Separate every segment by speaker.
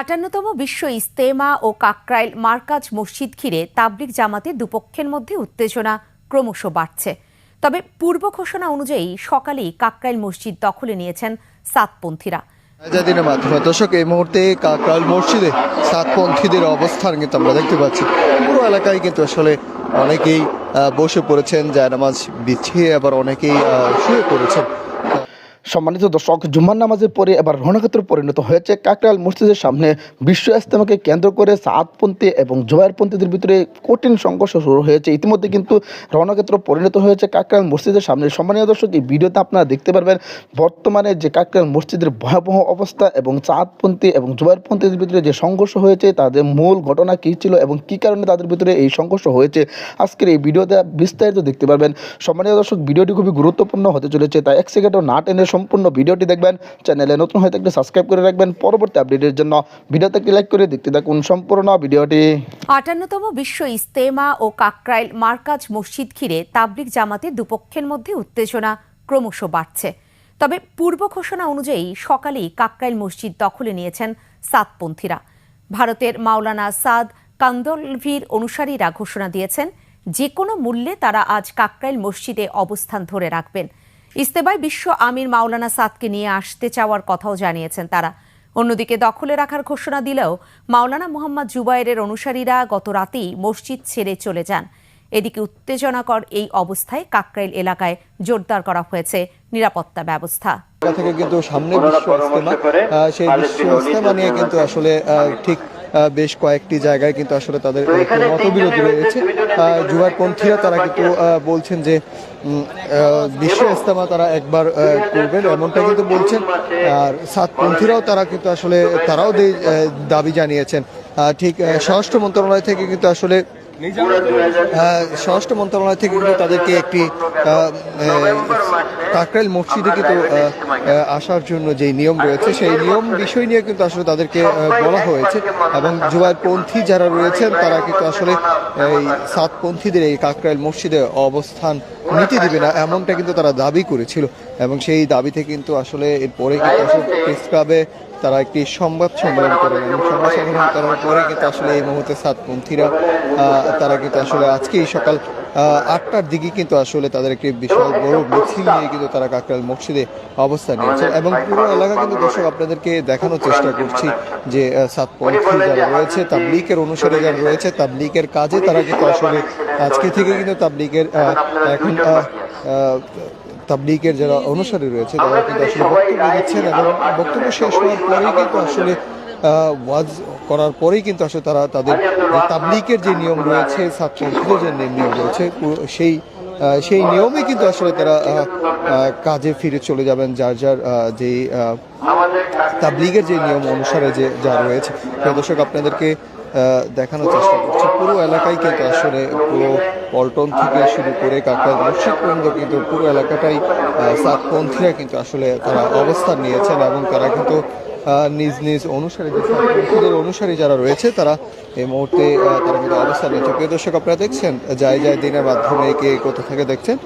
Speaker 1: আটান্নতম বিশ্ব ইস্তেমা ও কাকরাইল মার্কাজ মসজিদ ঘিরে তাবলিক জামাতে দুপক্ষের মধ্যে উত্তেজনা ক্রমশ বাড়ছে। তবে পূর্ব ঘোষণা অনুযায়ী সকালেই কাকরাইল মসজিদ দখলে নিয়েছেন সাতপন্থীরা।
Speaker 2: আজাদিনের মাধ্যমে। দর্শক, এই মুহূর্তে কাকরাইল মসজিদে সাতপন্থীদের অবস্থান কিন্তু আমরা দেখতে পাচ্ছি। পুরো এলাকায় কিন্তু আসলে অনেকেই বসে পড়েছেন, জায়নামাজ বিছিয়ে আবার অনেকেই শুয়ে পড়েছেন।
Speaker 3: সম্মানিত দর্শক, জুম্মার নামাজের পরে এবার রণক্ষেত্র পরিণত হয়েছে। কাকরাল মসজিদের সামনে বিশ্ব ইস্তেমাকে কেন্দ্র করে সাতপন্থী এবং জোয়ারপন্থীদের ভিতরে কঠিন সংঘর্ষ শুরু হয়েছে। ইতিমধ্যে কিন্তু রণক্ষেত্র পরিণত হয়েছে কাকরাল মসজিদের সামনে। সম্মানীয় দর্শক, এই ভিডিওতে আপনারা দেখতে পারবেন, বর্তমানে যে কাকরাইল মসজিদের ভয়াবহ অবস্থা এবং চাঁদপন্থী এবং জোয়ারপন্থীদের ভিতরে যে সংঘর্ষ হয়েছে, তাদের মূল ঘটনা কী ছিল এবং কী কারণে তাদের ভিতরে এই সংঘর্ষ হয়েছে, আজকের এই ভিডিওতে বিস্তারিত দেখতে পারবেন। সম্মানীয় দর্শক, ভিডিওটি খুবই গুরুত্বপূর্ণ হতে চলেছে, তাই এক সেকেন্ডও না টেনে সম্পূর্ণ ভিডিওটি দেখবেন। চ্যানেলে নতুন হয়ে থাকলে সাবস্ক্রাইব করে রাখবেন। পরবর্তী আপডেটের জন্য ভিডিওতে একটি লাইক করে দেখতে থাকুন সম্পূর্ণ ভিডিওটি।
Speaker 1: আটান্নতম বিশ্ব ইস্তেমা ও কাকরাইল মার্কাজ মসজিদ ঘিরে তাবলিক জামাতে দুপক্ষের মধ্যে উত্তেজনা ক্রমশ বাড়ছে। তবে পূর্ব ঘোষণা অনুযায়ী সকালেই কাকরাইল মসজিদ দখলে নিয়েছেন সাতপন্থীরা। ভারতের মাওলানা সাদ কান্দলভির অনুসারীরা ঘোষণা দিয়েছেন যে কোনো মূল্যে তারা আজ কাকরাইল মসজিদে অবস্থান ধরে রাখবেন। ইস্তেমায় বিশ্ব আমির মাওলানা সাদকে নিয়ে আসতে চাওয়ার কথাও জানিয়েছেন তারা। অন্যদিকে দখলে রাখার ঘোষণা দিলেও মাওলানা মোহাম্মদ জুবাইরের অনুসারীরা গত রাতেই মসজিদ ছেড়ে চলে যান। এদিকে উত্তেজনাকর এই অবস্থায় কাকরাইল এলাকায় জোরদার করা হয়েছে নিরাপত্তা ব্যবস্থা।
Speaker 2: থেকে কিন্তু সামনে বিশ্ব ইস্তেমা সেই বিশ্ব ইস্তেমা নিয়ে কিন্তু আসলে ঠিক বেশ কয়েকটি জায়গায় কিন্তু আসলে তাদের মতবিরোধ রয়েছে। জুয়ারপন্থীরা তারা কিন্তু আহ, বলছেন যে বিশ্ব ইস্তেমা তারা একবার করবেন এমনটা কিন্তু বলছেন। আর সাতপন্থীরাও তারা কিন্তু আসলে তারাও দাবি জানিয়েছেন। ঠিক স্বরাষ্ট্র মন্ত্রণালয় থেকে কিন্তু আসলে স্বরাষ্ট্র মন্ত্রণালয় থেকে কিন্তু তাদেরকে একটি কাকরাইল মসজিদে কিন্তু আসার জন্য যে নিয়ম রয়েছে, সেই নিয়ম বিষয় নিয়ে কিন্তু আসলে তাদেরকে বলা হয়েছে। এবং জুয়ারপন্থী যারা রয়েছেন, তারা কিন্তু আসলে, এই সাতপন্থীদের এই কাকরাইল মসজিদে অবস্থান নিতে দিবে না, এমনটা কিন্তু তারা দাবি করেছিল। এবং সেই দাবিতে কিন্তু আসলে এরপরে কিন্তু আসলে প্রেস ক্লাবে তারা একটি সংবাদ সম্মেলন করেন এবং সংবাদ সম্মেলন করার পরে কিন্তু আসলে এই মুহূর্তে সাতপন্থীরা তারা কিন্তু আসলে আজকেই সকাল আটটার দিকে কিন্তু আসলে তাদের একটি বিশাল বড় মিছিল নিয়ে কিন্তু তারা কাকরাল মসজিদে অবস্থান নিয়েছে এবং পুরো এলাকা কিন্তু দর্শক আপনাদেরকে দেখানোর চেষ্টা করছি যে সাতপন্থী যারা রয়েছে, তাবলিকের অনুসারে যারা রয়েছে, তাবলিকের কাজে তারা কিন্তু আসলে আজকে থেকে কিন্তু তাবলিকের এখন আহ, যারা অনুসারী রয়েছে তারা কিন্তু আসলে বক্তব্য দিচ্ছেন এবং বক্তব্য শেষ হওয়ার পরেই কিন্তু আসলে ওয়াজ করার পরেই কিন্তু আসলে তারা তাদের তাবলিকের যে নিয়ম রয়েছে ছাত্রদের যে নিয়ম রয়েছে সেই সেই নিয়মে কিন্তু আসলে তারা কাজে ফিরে চলে যাবেন যার যার যে তাবলিগের যে নিয়ম অনুসারে যে যা রয়েছে। প্রিয় দর্শক আপনাদেরকে দেখানোর চেষ্টা করছে। পুরো এলাকায় কিন্তু আসলে পুরো পল্টন থেকে শুরু করে কাকরাইল মসজিদ পর্যন্ত কিন্তু পুরো এলাকাটাই সাতপন্থীরা কিন্তু আসলে তারা অবস্থান নিয়েছেন এবং তারা কিন্তু নিজ নিজ অনুসারী যে অনুসারী যারা রয়েছে, তারা এই মুহূর্তে তারা কিন্তু অবস্থান নিয়েছে প্রিয় দর্শক, আপনারা দেখছেন যায় যায় দিনের মাধ্যমে কে কোথা থেকে দেখছেন?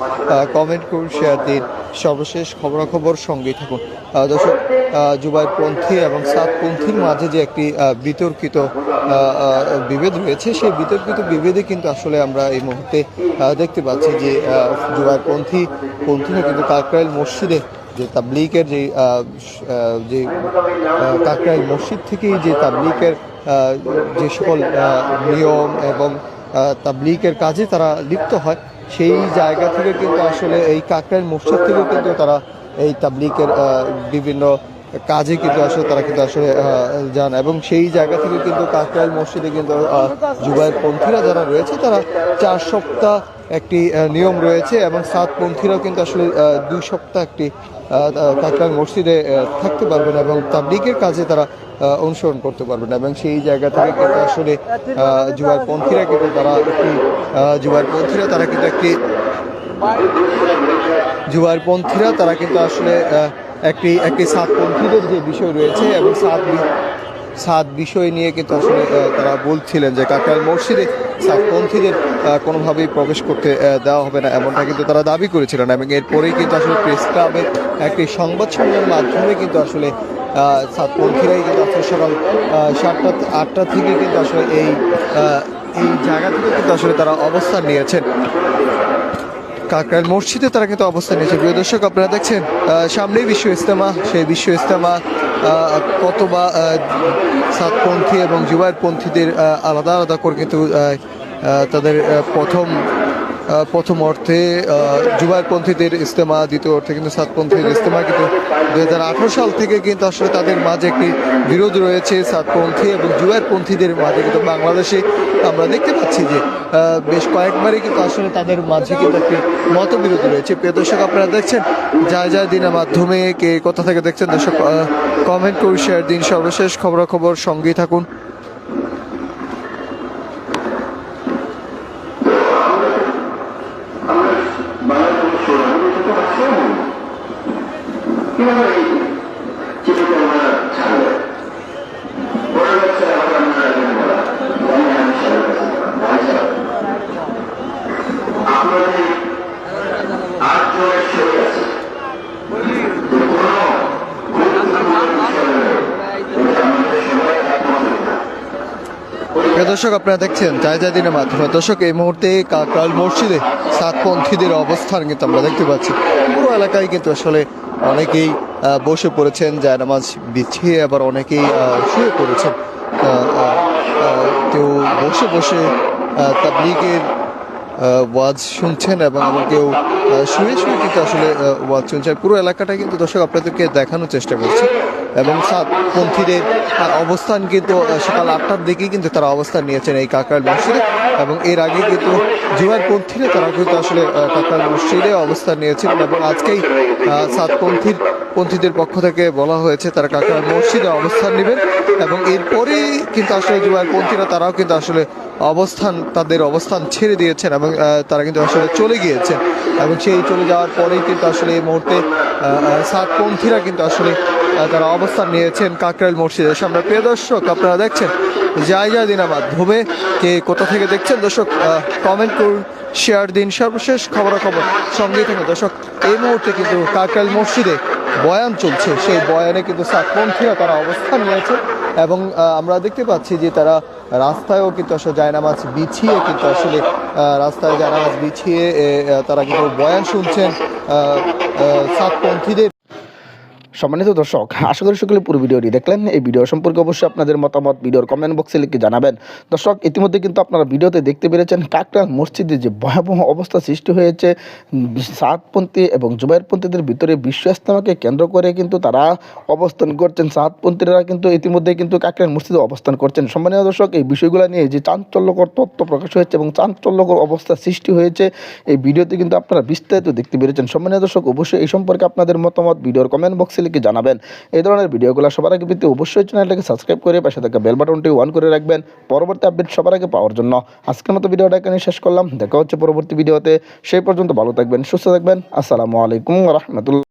Speaker 2: কমেন্ট করুন শেয়ার দিন। সর্বশেষ খবরাখবর সঙ্গেই থাকুন। দর্শক জুবাইরপন্থী এবং সাতপন্থীর মাঝে যে একটি বিতর্কিত বিভেদ রয়েছে, সেই বিতর্কিত বিভেদে কিন্তু আসলে আমরা এই মুহূর্তে দেখতে পাচ্ছি যে জুবাইরপন্থী, পন্থীরা কিন্তু কাকরাইল মসজিদে যে তাবলিকের যে যে আহ, কাকরাইল মসজিদ থেকেই যে তাবলিকের যে সকল নিয়ম এবং তাবলিকের কাজে তারা লিপ্ত হয় সেই জায়গা থেকে কিন্তু আসলে এই কাকরাইল মসজিদ থেকেও কিন্তু তারা এই তাবলিকের বিভিন্ন কাজে কিন্তু আসলে তারা কিন্তু আসলে যান এবং সেই জায়গা থেকে কিন্তু কাকরাইল মসজিদে কিন্তু যুবায়ের পন্থীরা যারা রয়েছে তারা চার সপ্তাহ একটি নিয়ম রয়েছে এবং সাতপন্থীরাও কিন্তু আসলে দুই সপ্তাহ একটি আহ, মসজিদে থাকতে পারবেন এবং তাবলিকের কাজে তারা অনুসরণ করতে পারবেন এবং সেই জায়গা থেকে কিন্তু আসলে যুবাইয়ের পন্থীরা কিন্তু তারা একটি যুবাইয়ের পন্থীরা তারা কিন্তু একটি জুয়ারপন্থীরা তারা কিন্তু আসলে একটি একটি সাতপন্থীদের যে বিষয় রয়েছে এবং সাত সাত বিষয় নিয়ে কিন্তু আসলে তারা বলছিলেন যে কাকরাইল মসজিদে সাতপন্থীদের কোনোভাবেই প্রবেশ করতে দেওয়া হবে না, এমনটা কিন্তু তারা দাবি করেছিলেন এবং এরপরেই কিন্তু আসলে প্রেস ক্লাবের একটি সংবাদ সম্মেলনের মাধ্যমে কিন্তু আসলে সাতপন্থীরাই কিন্তু আসলে সকাল সাতটা, আটটা থেকে কিন্তু আসলে এই এই জায়গা থেকে কিন্তু আসলে তারা অবস্থান নিয়েছেন। কাকরাইল মসজিদে তারা কিন্তু অবস্থান নিয়েছে। প্রিয় দর্শক, আপনারা দেখছেন সামনেই বিশ্ব ইস্তেমা সেই বিশ্ব ইস্তেমা কত বা সাতপন্থী এবং জুবাইরপন্থীদের আহ, আলাদা আলাদা করে কিন্তু তাদের প্রথম প্রথম অর্থে আহ, জুবাইরপন্থীদের ইস্তেমা দ্বিতীয় অর্থে কিন্তু সাতপন্থীদের ইস্তেমা কিন্তু দুই হাজার আঠারো সাল থেকে কিন্তু আসলে তাদের মাঝে একটি বিরোধ রয়েছে সাতপন্থী এবং জুবাইরপন্থীদের মাঝে। কিন্তু বাংলাদেশে আমরা দেখতে পাচ্ছি যে বেশ কয়েকবারই কিন্তু আসলে তাদের মাঝে কিন্তু একটি মতবিরোধ রয়েছে। প্রিয় দর্শক আপনারা দেখছেন যা যা দিনের মাধ্যমে কে কোথা থেকে দেখছেন? দর্শক কমেন্ট করুন শেয়ার দিন সর্বশেষ খবরাখবর সঙ্গেই থাকুন। দর্শক, আপনারা দেখছেন জায়জা দিনের মাধ্যমে। দর্শক, এই মুহূর্তে কাকরাল মসজিদে সাতপন্থীদের অবস্থান কিন্তু আমরা দেখতে পাচ্ছি। পুরো এলাকায় কিন্তু আসলে অনেকেই বসে পড়েছেন, জায়নামাজ বিছিয়ে আবার অনেকেই শুয়ে পড়েছেন। কেউ বসে বসে তাবলিগের ওয়াজ শুনছেন এবং আবার কেউ শুয়ে শুয়ে কিন্তু আসলে ওয়াজ শুনছেন। পুরো এলাকাটা কিন্তু দর্শক আপনাদেরকে দেখানোর চেষ্টা করছি। এবং সাতপন্থীদের অবস্থান কিন্তু সকাল আটটার দিকেই কিন্তু তারা অবস্থান নিয়েছেন এই কাকরাল মসজিদে। এবং এর আগে কিন্তু জুয়ারপন্থীরা তারা কিন্তু আসলে আহ, কাকরাল মসজিদে অবস্থান নিয়েছিলেন এবং আজকেই সাতপন্থীর পন্থীদের পক্ষ থেকে বলা হয়েছে তারা কাকরাল মসজিদে অবস্থান নেবেন এবং এরপরেই কিন্তু আসলে জুয়ারপন্থীরা তারাও কিন্তু আসলে অবস্থান তাদের অবস্থান ছেড়ে দিয়েছেন এবং তারা কিন্তু আসলে চলে গিয়েছেন। এবং সেই চলে যাওয়ার পরেই কিন্তু আসলে এই মুহূর্তে সাতপন্থীরা কিন্তু আসলে তারা অবস্থান নিয়েছেন কাকরাইল মসজিদের সামনে প্রিয় দর্শক, আপনারা দেখছেন জায়গা দিনা মাধ্যমে কে কোথা থেকে দেখছেন? দর্শক কমেন্ট করুন শেয়ার দিন। সর্বশেষ খবরাখবর সঙ্গেই থাকুন। দর্শক, এই মুহূর্তে কিন্তু কাকরাইল মসজিদে বয়ান চলছে। সেই বয়ানে কিন্তু সাতপন্থীরা তারা অবস্থান নিয়েছে এবং আমরা দেখতে পাচ্ছি যে তারা রাস্তায়ও কিন্তু আসলে জায়নামাজ বিছিয়ে কিন্তু আসলে রাস্তায় জায়নামাজ বিছিয়ে তারা কিন্তু বয়ান শুনছেন সাতপন্থীদের।
Speaker 3: সম্মানিত দর্শক, আশা করি সকলে পুরো ভিডিওটি দেখলেন। এই ভিডিও সম্পর্কে অবশ্যই আপনাদের মতামত ভিডিওর কমেন্ট বক্সে লিখে জানাবেন। দর্শক, ইতিমধ্যে কিন্তু আপনারা ভিডিওতে দেখতে পেরেছেন কাকরাল মসজিদে যে ভয়াবহ অবস্থা সৃষ্টি হয়েছে। সাতপন্থী এবং জুবাইরপন্থীদের ভিতরে বিশ্ব ইস্তেমাকে কেন্দ্র করে কিন্তু তারা অবস্থান করছেন। সাতপন্থীরা কিন্তু ইতিমধ্যে কিন্তু কাকরাল মসজিদে অবস্থান করছেন। সম্মানীয় দর্শক, এই বিষয়গুলো নিয়ে যে চাঞ্চল্যকর তথ্য প্রকাশ হয়েছে এবং চাঞ্চল্যকর অবস্থা সৃষ্টি হয়েছে, এই ভিডিওতে কিন্তু আপনারা বিস্তারিত দেখতে পেরেছেন। সম্মানীয় দর্শক, অবশ্যই এই সম্পর্কে আপনাদের মতামত ভিডিওর কমেন্ট বক্সে জানাবেন। এই ধরনের ভিডিওগুলো সবার আগে পেতে অবশ্যই চ্যানেলটাকে সাবস্ক্রাইব করে পাশে থাকা বেল বাটনটি অন করে রাখবেন। পরবর্তী আপডেট সবার আগে পাওয়ার জন্য আজকের মতো ভিডিওটা এখানে শেষ করলাম। দেখা হচ্ছে পরবর্তী ভিডিওতে। সেই পর্যন্ত ভালো থাকবেন, সুস্থ থাকবেন। আসসালামু আলাইকুম রহমতুল্লাহ।